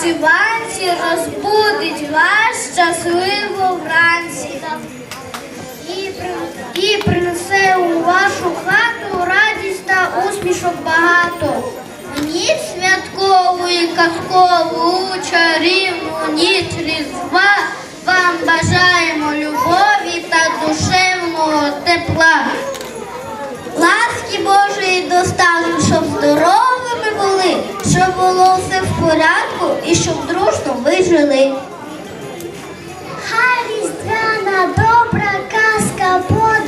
вишиванці розбудить вас щасливо вранці і принесе у вашу хату радість та усмішок багато. Ніч святкову і казкову, чарівну ніч різдва вам бажаємо любов. було все в порядку і щоб дружно ми жили. Хай різдвяна добра казка буде.